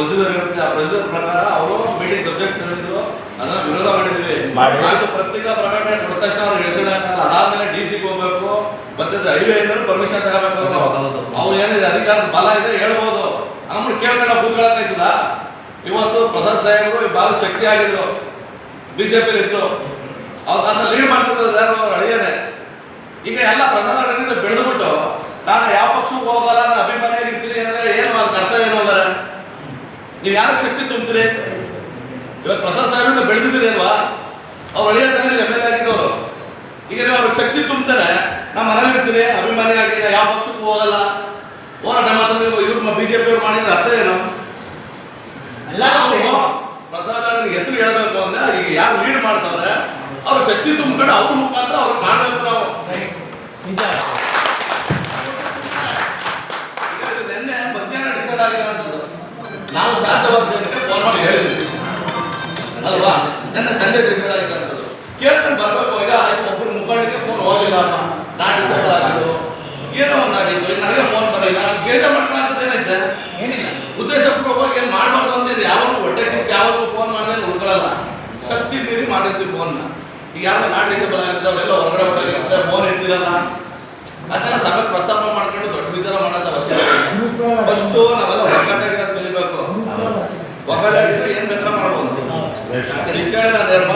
Procedure ಇರುತ್ತೆ ಆ procedure ಪ್ರಕಾರ ಅವರು ಮೀಟಿಂಗ್ ಸಬ್ಜೆಕ್ಟ್ ತಂದಿದ್ರು ಅದನ್ನ ವಿರೋಧ ಮಾಡಿದ್ವಿ ಅದು ಪ್ರತ್ಯೇಕ ಪ್ರಕಟಣೆ ಕೊಟ್ಟ ತಕ್ಷಣ ಅವ್ರಿಗೆ ಹೆಸರು ಅದಾದ್ಮೇಲೆ ಡಿ ಸಿಗೆ ಹೋಗ್ಬೇಕು. ಮತ್ತೆ ಹೈವೇ ಇಂದ ಪರ್ಮಿಷನ್ ತಗೋಬೇಕು. ಅವ್ರು ಏನಿದೆ ಅಧಿಕಾರದ ಬಲ ಇದೆ ಹೇಳ್ಬೋದು. ನಮ್ಮನ್ನು ಕೇಳ್ಕೊಂಡು ಇದ್ದ ಇವತ್ತು ಪ್ರಸಾದ್ ಸಾಹೇಬರು ಈ ಭಾಳ ಶಕ್ತಿ ಆಗಿದ್ರು. ಬಿಜೆಪಿ ಇತ್ತು. ಅವ್ರು ಅದನ್ನ ಲೀಡ್ ಮಾಡ್ತಿದ್ರು ಯಾರು? ಅವ್ರ ಅಳಿಯನೆ. ಈಗ ಎಲ್ಲ ಪ್ರಸಾದ ಬೆಳೆದ್ಬಿಟ್ಟು ನಾನು ಯಾವ ಪಕ್ಷಕ್ಕೂ ಹೋಗಲ್ಲ ನಾನು ಅಭಿಮಾನಿಯಾಗಿರ್ತೀನಿ ಅಂದ್ರೆ ಏನು ಅದು ಕರ್ತವ್ಯ ಏನು ಅಂದ್ರೆ ನೀವು ಯಾರು ಶಕ್ತಿ ತುಂಬ್ತೀರಿ ಇವತ್ತು ಪ್ರಸಾದ್ ಸಾಹೇಬ್ ಬೆಳೆದಿದ್ದೀರಿ ಅಲ್ವಾ? ಅವ್ರು ಒಳ್ಳೆಯ ತಾನೇ ಎಂ ಎಲ್ ಎ ಆಗಿದ್ದವರು. ಈಗ ನೀವು ಅವ್ರಿಗೆ ಶಕ್ತಿ ತುಂಬ್ತಾರೆ ನಮ್ಮ ಮನೇಲಿ ಇರ್ತೀರಿ ಅಭಿಮಾನಿ ಆಗಿಲ್ಲ ಯಾವ ಪಕ್ಷಕ್ಕೂ ಹೋಗಲ್ಲ. ಹೋರಾಟ ಮಾತ್ರ ಇವ್ರು ಅವ್ರು ಮಾಡಿದ್ರೆ ಅರ್ಥ ಏನು? ನಾವು ಪ್ರಸಾದ ನನಗೆ ಹೆಸರು ಹೇಳಬೇಕು ಅಂದ್ರೆ ಈಗ ಯಾರು ಲೀಡ್ ಮಾಡ್ತಾವ್ರೆ ಅವ್ರ ಶಕ್ತಿ ತುಂಬಿಕೊಂಡು ಅವ್ರ ಮುಖಾಂತರ ಅವ್ರು ಮಾಡಬೇಕು ನಾವು ನಿಜ ಈಗ ಇದು ನಿನ್ನೆ ಮಧ್ಯಾಹ್ನ ಡಿಸೈಡ್ ಆಗಿರೋಂಥದ್ದು ನಾವು ಸಾಧ್ಯವಾದ ಫೋನ್ ಮಾಡಿ ಹೇಳಿದ್ವಿ. ಅಲ್ವಾ? ನನ್ನ ಸಂಜೆ ಅಂತ. ಕೇಳ್ಕೊಂಡು ಬರಬೇಕು ಈಗ ಒಬ್ಬರು ಮುಖಂಡಕ್ಕೆ ಫೋನ್ ಹೋಗಿಲ್ಲ ಅಮ್ಮ ನಾಳೆ ಕೆಲಸ ಆಗಿದ್ದು ಏನೋ ಒಂದಾಗಿತ್ತು. ನನಗೆ ಫೋನ್ ಬರಲಿಲ್ಲ. ಬೇಜಾರು ಮಾಡ್ಕೊಳ್ಳೋದು ಏನೈತೆ ಏನಿಲ್ಲ. ಉದ್ದೇಶಪೂರ್ವಕವಾಗಿ ಏನು ಮಾಡಬಾರ್ದು ಅಂತ ಯಾವಾಗ ಹೊಟ್ಟೆ ಕಿಚ್ಚು ಯಾವಾಗೂ ಫೋನ್ ಮಾಡಿದ್ರೆ ಉಳ್ಕೊಳ್ಳಲ್ಲ ಶಕ್ತಿ ಮೀರಿ ಮಾಡಿದ್ವಿ ಫೋನ್ನ ಈಗ ಯಾರು ನಾಟಿ ಅಂತ ಅವರೆಲ್ಲ ಹೊರಗಡೆ ಹೊರಗೆ ಫೋನ್ ಇರ್ತಿರಲ್ಲ ಅದನ್ನ ಸಭೆ ಪ್ರಸ್ತಾಪ ಮಾಡ್ಕೊಂಡು cara era né,